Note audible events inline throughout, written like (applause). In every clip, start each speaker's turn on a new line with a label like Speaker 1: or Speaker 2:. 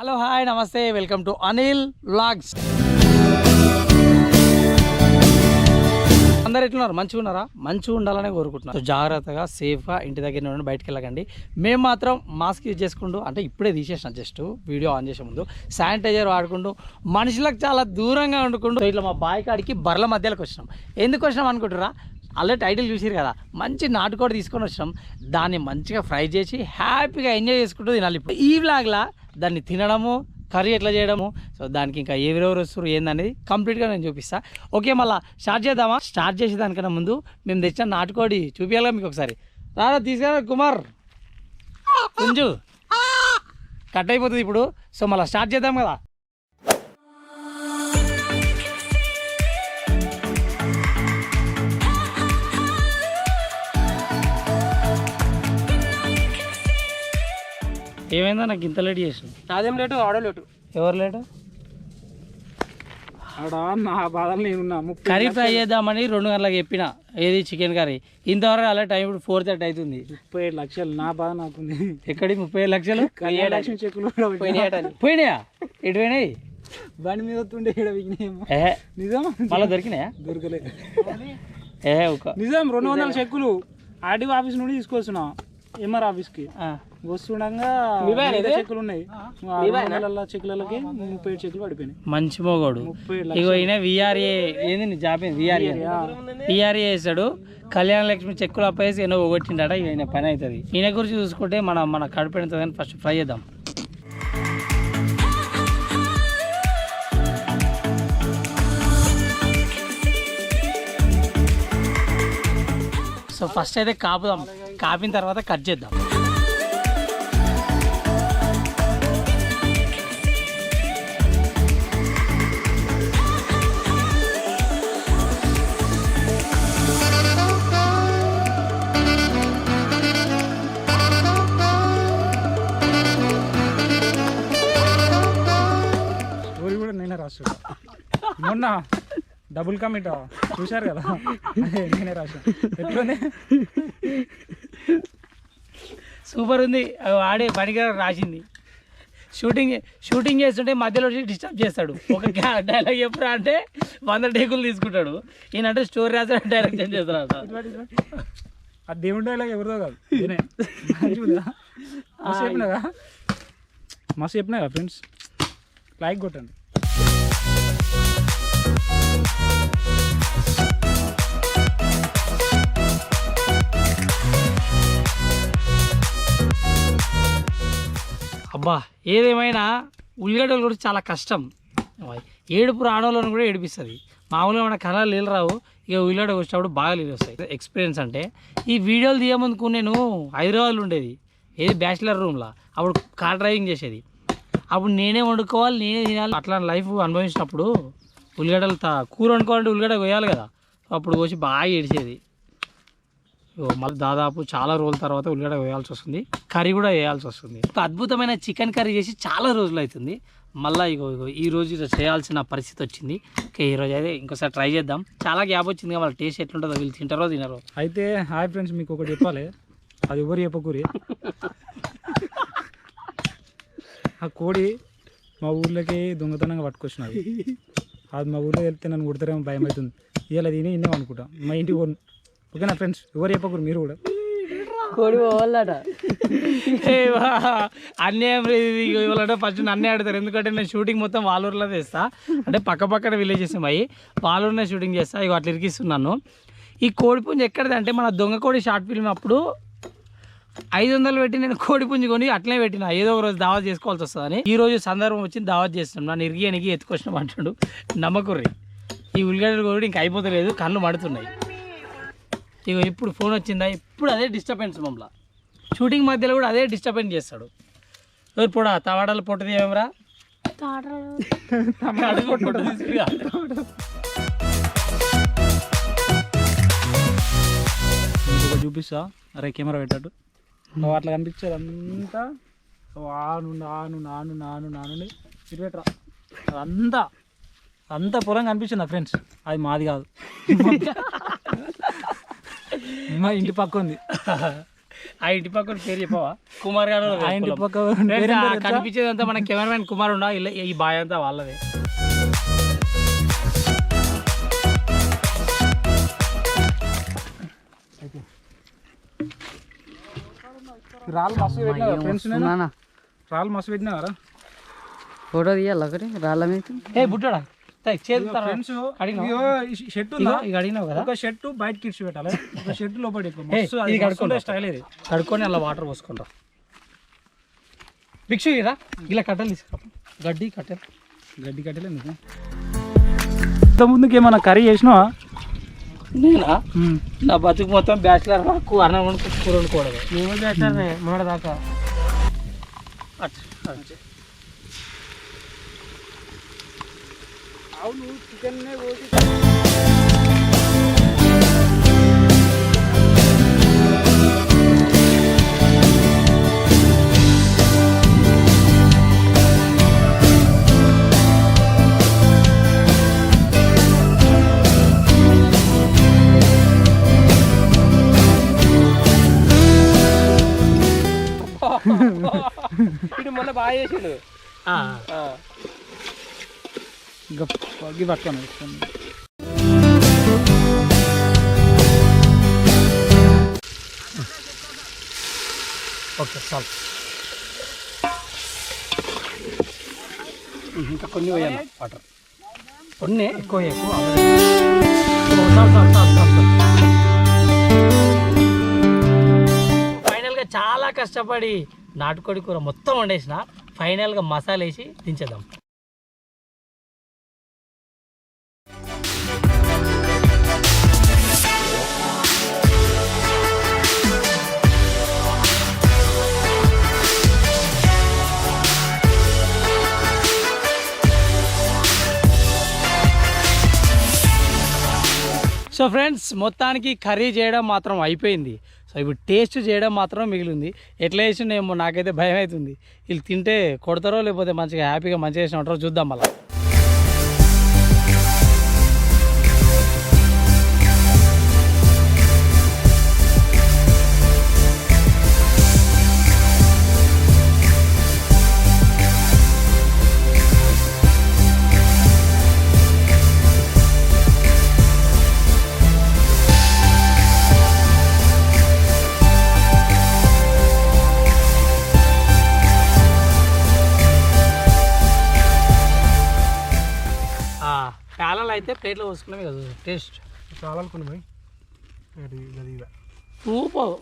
Speaker 1: Hello hi నమస్తే welcome to Anil vlogs. అందరు ఎట్లున్నారు? మంచిగా ఉన్నారా? మంచిగా ఉండాలని కోరుకుంటున్నారు జాగ్రత్తగా సేఫ్గా ఇంటి దగ్గర నుండి బయటకు వెళ్ళకండి. మేము మాత్రం మాస్క్ యూజ్ చేసుకుంటూ అంటే ఇప్పుడే తీసేసిన జస్ట్ వీడియో ఆన్ చేసే ముందు శానిటైజర్ వాడుకుంటూ మనుషులకు చాలా దూరంగా వండుకుంటూ ఇట్లా మా బాయ్ కాడికి బర్ల మధ్యలోకి వచ్చినాం. ఎందుకు వచ్చినాం అనుకుంటారా అల్లే టైటిల్ చూసారు కదా. మంచి నాటుకోడి తీసుకొని వచ్చినాం. దాన్ని మంచిగా ఫ్రై చేసి హ్యాపీగా ఎంజాయ్ చేసుకుంటూ తినాలి ఇప్పుడు. ఈ వ్లాగ్లా దాన్ని తినడము కర్రీ ఎట్లా చేయడము సో దానికి ఇంకా ఎవరెవరు వస్తారు ఏందనేది కంప్లీట్గా నేను చూపిస్తా. ఓకే మళ్ళీ స్టార్ట్ చేద్దామా? స్టార్ట్ చేసేదానికన్నా ముందు మేము తెచ్చిన నాటుకోడి చూపించాలిగా మీకు ఒకసారి. రారా తీసుకురా కుమార్. కొంచెం కట్ అయిపోతుంది ఇప్పుడు. సో మళ్ళీ స్టార్ట్ చేద్దాం కదా. ఏమైందో నాకు ఇంత లేట్ చేసిన
Speaker 2: నాదేం లేటు? ఆడో లేటు.
Speaker 1: ఎవరు లేటు?
Speaker 2: ఆడ నా బాధలు నేనున్నా.
Speaker 1: కర్రీ ఫ్రై చేద్దామని రెండు గంటలకు చెప్పిన. ఏది చికెన్ కర్రీ? ఇంతవరకు అలా టైం ఇప్పుడు ఫోర్ థర్టీ అవుతుంది.
Speaker 2: ముప్పై ఏడు లక్షలు నా బాధ నాకుంది.
Speaker 1: ఎక్కడి ముప్పై ఐదు లక్షలు?
Speaker 2: లక్ష్మి చెక్కులు.
Speaker 1: పోయినాయా? ఎటు పోయినాయి?
Speaker 2: బండి మీద వస్తుండే నిజం
Speaker 1: మళ్ళీ దొరికినాయా?
Speaker 2: దొరకలే.
Speaker 1: ఏ ఒక
Speaker 2: నిజం రెండు వందల చెక్కులు. ఆర్డీఓ ఆఫీస్ నుండి తీసుకొస్తున్నా. ఎంఆర్ ఆఫీస్కి. వస్తుండగా చెక్కులు ఉన్నాయి చెక్కులకి ముప్పై ఏడు చెక్కులు పడిపోయినాయి.
Speaker 1: మంచి మోగోడు. ఇగో ఈయన విఆర్ఏ ఏంది జాబ్ విఆర్ఏ విఆర్ఏ వేసాడు కళ్యాణ లక్ష్మి చెక్కులు అప్పేసి ఎన్నో పోగొట్టిండట ఈయన పని అవుతుంది ఈయన గురించి చూసుకుంటే మన మన కడుపు ఎంతుంది ఫస్ట్ ఫ్రై చేద్దాం. సో ఫస్ట్ అయితే కాపుదాం. కాపిన తర్వాత కట్ చేద్దాం.
Speaker 2: మొన్న డబుల్ కమిట్ చూశారు కదా? నేనే రాశాను. ఎట్లుంది?
Speaker 1: సూపర్ ఉంది. ఆడే పనికిరారు రాసింది. షూటింగ్ షూటింగ్ చేస్తుంటే మధ్యలో డిస్టర్బ్ చేస్తాడు. ఒక డైలాగ్ (laughs) చెప్పురా అంటే వంద టేకులు తీసుకుంటాడు. ఈయనంటే స్టోరీ రాసాడు డైరెక్షన్ చేస్తున్నాడు
Speaker 2: ఆ దేవుడి డైలాగ్ ఎవరిదో కాదు. మస్తు చెప్పినా కదా? ఫ్రెండ్స్ లైక్ కొట్టండి.
Speaker 1: అబ్బా ఏదేమైనా ఉల్లిగడ్డలు కూడా చాలా కష్టం. ఏడుపు రావడంలో కూడా ఏడిపిస్తుంది. మామూలుగా మన కళ నీళ్ళు రావు ఇక ఉల్లిగడ్డ వచ్చేటప్పుడు బాగా నీళ్ళు వస్తాయి ఎక్స్పీరియన్స్ అంటే ఈ వీడియోలు తీయముందుకు నేను హైదరాబాద్లో ఉండేది. ఏది బ్యాచిలర్ రూమ్లో అప్పుడు కార్ డ్రైవింగ్ చేసేది. అప్పుడు నేనే వండుకోవాలి నేనే తినాలి అట్లా లైఫ్ అనుభవించినప్పుడు ఉల్లిగడ్డలు తా కూర వండుకోవాలంటే ఉల్లిగడ్డ కొయ్యాలి కదా. అప్పుడు వచ్చి బాగా ఏడిచేది. మళ్ళీ దాదాపు చాలా రోజుల తర్వాత ఉల్లిగడ్డ వేయాల్సి వస్తుంది. కర్రీ కూడా వేయాల్సి వస్తుంది. ఒక అద్భుతమైన చికెన్ కర్రీ చేసి చాలా రోజులు అవుతుంది. మళ్ళీ ఇగో ఇగో ఈ రోజు చేయాల్సిన పరిస్థితి వచ్చింది. ఓకే ఈ రోజు అయితే ఇంకోసారి ట్రై చేద్దాం. చాలా గ్యాప్ వచ్చింది వాళ్ళ టేస్ట్ ఎట్లుంటుందో వీళ్ళు తింటారో తినరో.
Speaker 2: అయితే హాయ్ ఫ్రెండ్స్ మీకు ఒకటి చెప్పాలి. అది ఎవరు చెప్పకూరి? (laughs) ఆ కోడి మా ఊర్లోకి దొంగతనంగా పట్టుకొచ్చినది. అది మా ఊర్లో వెళ్తే నన్ను కొడతారేమో భయం అవుతుంది. ఇలా తిని ఇన్నే అనుకుంటా మా ఇంటికి పోను. ఓకేనా ఫ్రెండ్స్? ఎవరు చెప్పకూరు మీరు కూడా.
Speaker 1: కోడి పోవాలట. అన్యాయం ఇవ్వాలంటే ఫస్ట్ నన్నే ఆడతారు. ఎందుకంటే నేను షూటింగ్ మొత్తం వాళ్ళూరులో చేస్తా. అంటే పక్క పక్కన విలేజెస్ అయ్యి వాళ్ళూరునే షూటింగ్ చేస్తా. ఇక అట్లా ఇరికిస్తున్నాను ఈ కోడి పుంజు ఎక్కడిది అంటే మన దొంగ కోడి షార్ట్ ఫిల్మ్ అప్పుడు ఐదు వందలు పెట్టి నేను కోడి పుంజు కొని అట్లనే పెట్టిన. ఏదో ఒక రోజు దావత్ చేసుకోవాల్సి వస్తుందని. ఈ రోజు సందర్భం వచ్చి దావత్ చేస్తున్నాం. నన్ను ఇరిగి ఎనిగి ఎత్తుకొచ్చిన అంటాడు. నమ్మకుర్రి. ఈ ఉల్లిగడ్డలు కూడా ఇంకా అయిపోతలేదు కళ్ళు మడుతున్నాయి. ఇక ఇప్పుడు ఫోన్ వచ్చిందా? ఇప్పుడు అదే డిస్టర్బెన్స్ మమ్మల్ని. షూటింగ్ మధ్యలో కూడా అదే డిస్టర్బెన్స్ చేస్తాడు. ఎవరు పొడా? తవాడాలు పొట్టది ఏమరా
Speaker 2: చూపిస్తా. అరే కెమెరా పెట్టాడు నువ్వు అట్లా కనిపించేది అంతా. ఆను నాను నాను నాను నాను ఇటు పెట్టరా. అదంతా అంతా పొలం కనిపించింది ఫ్రెండ్స్. అది మాది కాదు. మా ఇంటి పక్క ఉంది.
Speaker 1: ఆ ఇంటి పక్కన పేరు చెప్పవా? కుమార్ గారు
Speaker 2: ఆ ఇంటి పక్క?
Speaker 1: కనిపించేదంతా మన కెమెరామెన్ కుమార్ ఉండా ఈ బాయ్ అంతా వాళ్ళదే.
Speaker 2: రాళ్ళు మస్తు పెట్టినా ఫ్రెండ్స్ నేను? రాళ్ళు మస్తు పెట్టినా కదా
Speaker 3: ఫోటో తీయాలి ఒకటి? రాళ్ళ మీద?
Speaker 1: ఏ
Speaker 2: ఫ్రెండ్స్
Speaker 1: అడిగినావు? కదా.
Speaker 2: ఒక షర్ట్ బయట కిడ్స్ పెట్టాలి. ఒక లోపల స్టైల్ ఇది.
Speaker 1: కడుక్కొని అలా వాటర్ పోసుకుంటా. భిక్షు ఇలా కట్టెలు తీసుకురా. గడ్డి కట్టెలు.
Speaker 2: గడ్డి కట్టలే ఇంత ముందుకి ఏమన్నా కర్రీ చేసినావా?
Speaker 1: నేనా? నా బతుకు మొత్తం బ్యాచిలర్ నాకు అన్నం వండుకు కూర వండుకోవడమే.
Speaker 3: చేస్తానే మొన్న దాకా.
Speaker 2: అవును చికెన్
Speaker 3: మొన్న బాగా చేసిండు.
Speaker 2: గప్పి పట్టుకొని
Speaker 1: ఓకే చాలు. ఇంకా కొన్ని వేయాలి వాటర్. కొన్ని? ఎక్కువ ఎక్కువ. ఫైనల్గా కష్టపడి నాటుకోడి కూర మొత్తం వండేసిన ఫైనల్గా మసాలా వేసి దించేద్దాం. సో ఫ్రెండ్స్ మొత్తానికి కర్రీ చేయడం మాత్రం అయిపోయింది. సో ఇప్పుడు టేస్ట్ చేయడం మాత్రం మిగిలింది. ఎట్లా వేసిండేమో నాకైతే భయం అవుతుంది వీళ్ళు తింటే కొడతారో లేకపోతే మంచిగా హ్యాపీగా మంచిగా వేసిన ఉంటారో చూద్దాం మళ్ళీ. ప్యాలలు అయితే ప్లేట్లో పోసుకున్నాం కదా టేస్ట్.
Speaker 2: చాలా అనుకున్నాయి
Speaker 1: సూపర్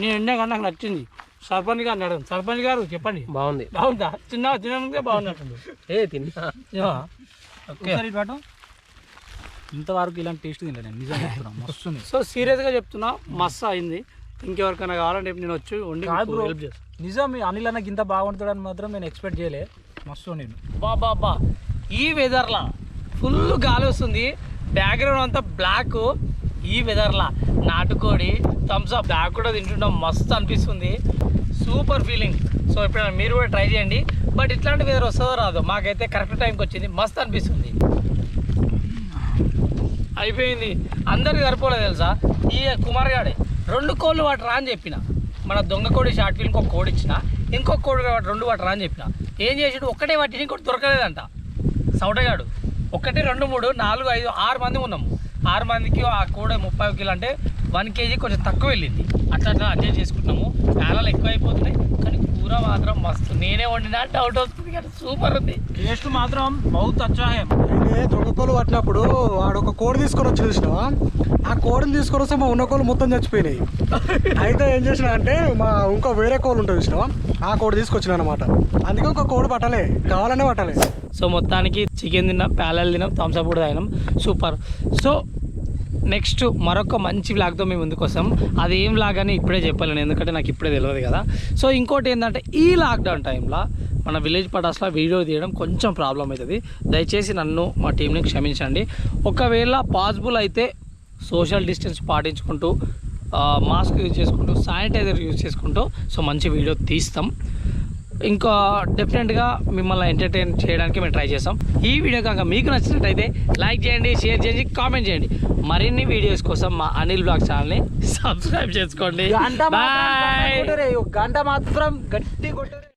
Speaker 1: నేను ఎండే కానీ నాకు నచ్చింది. సర్పంచ్ గారు అడగండి సర్పంచ్ గారు చెప్పండి.
Speaker 3: బాగుంది.
Speaker 1: బాగుందా? చిన్న తినడానికి బాగున్నట్టుంది
Speaker 3: ఏ తిన్నా.
Speaker 2: ఒకసారి. ఇంతవరకు ఇలాంటి టేస్ట్ తినలేదు నేను నిజంగా మస్తుంది
Speaker 1: సో సీరియస్గా చెప్తున్నా మస్తు అయింది. ఇంకెవరికైనా కావాలంటే నేను వచ్చి వండి. హెల్ప్ చేస్తాను
Speaker 2: నిజం ఈ అనిల్ అన్నకి ఇంత బాగుంటుందని మాత్రం నేను ఎక్స్పెక్ట్ చేయలే. మస్తు నేను
Speaker 1: బా బా బా. ఈ వెదర్లా. ఫుల్ గాలి వస్తుంది. బ్యాక్గ్రౌండ్ అంతా బ్లాక్ ఈ వెదర్లా నాటుకోడి థమ్స్ అప్ బ్యాక్ కూడా తింటుంటాం మస్తు అనిపిస్తుంది. సూపర్ ఫీలింగ్ సో ఎప్పుడైనా మీరు కూడా ట్రై చేయండి. బట్ ఇట్లాంటి వెదర్ వస్తుందో రాదు మాకైతే కరెక్ట్ టైంకి వచ్చింది. మస్తు అనిపిస్తుంది. అయిపోయింది. అందరికి సరిపోలేదు తెలుసా? ఈ కుమార్ గాడే. రెండు కోళ్ళు వాటి రా అని చెప్పిన. మన దొంగ కోడి షార్ట్ ఫిల్మ్ ఒక కోడి ఇచ్చిన. ఇంకొక కోడి వాటి రెండు అని చెప్పిన. ఏం చేసాడు? ఒక్కటే వాటిని ఇంకోటి దొరకలేదంట. సౌటగాడు. ఒకటి రెండు మూడు నాలుగు ఐదు ఆరు మంది ఉన్నాము ఆరు మందికి ఆ కూడ ముప్పై కిలో అంటే వన్ కేజీ కొంచెం తక్కువ వెళ్ళింది. అట్లా అట్లా అడ్జస్ట్ చేసుకుంటున్నాము. పేలాలు ఎక్కువ అయిపోతున్నాయి. మాత్రం మస్తు. నేనే వండినా డౌట్ వస్తుంది కానీ సూపర్ ఉంది.
Speaker 2: టేస్ట్ మాత్రం బహుత్ అచ్చా హై
Speaker 4: అయితే దొంగకోలు పట్టినప్పుడు వాడు ఒక కోడి తీసుకొని వచ్చి చూసినావా? ఆ కోడిని తీసుకొని వస్తే మా ఉన్న కోళ్ళు మొత్తం చచ్చిపోయినాయి. అయితే ఏం చేసిన అంటే మా ఇంకో వేరే కోళ్ళు ఉంటుంది చూసినావా? ఆ కోడి తీసుకొచ్చిన అనమాట అందుకే ఒక కోడి పట్టలే. కావాలనే పట్టలే.
Speaker 1: సో మొత్తానికి చికెన్ తిన్నాం ప్యాలెల్ తిన్నాం థమ్స్అప్ కూడా తాగినాం. సూపర్ సో నెక్స్ట్ మరొక మంచి వ్లాగ్తో మేము ముందుకు వస్తాం అది ఏం వ్లాగ్ అని ఇప్పుడే చెప్పలేను ఎందుకంటే నాకు ఇప్పుడే తెలియదు కదా. సో ఇంకోటి ఏంటంటే ఈ లాక్డౌన్ టైంలో మన విలేజ్ పటాస్లో వీడియో తీయడం కొంచెం ప్రాబ్లం అవుతుంది దయచేసి నన్ను మా టీంని క్షమించండి. ఒకవేళ పాసిబుల్ అయితే సోషల్ డిస్టెన్స్ పాటించుకుంటూ మాస్క్ యూజ్ చేసుకుంటూ శానిటైజర్ యూజ్ చేసుకుంటూ సో మంచి వీడియో తీస్తాం. ఇంకా డెఫినెట్గా మిమ్మల్ని ఎంటర్టైన్ చేయడానికి మేము ట్రై చేస్తాం. ఈ వీడియో కనుక మీకు నచ్చినట్టయితే లైక్ చేయండి షేర్ చేయండి కామెంట్ చేయండి. మరిన్ని వీడియోస్ కోసం మా అనిల్ బ్లాగ్ ఛానల్ని సబ్స్క్రైబ్ చేసుకోండి.
Speaker 2: గంట మాత్రం గట్టి కొట్టరే.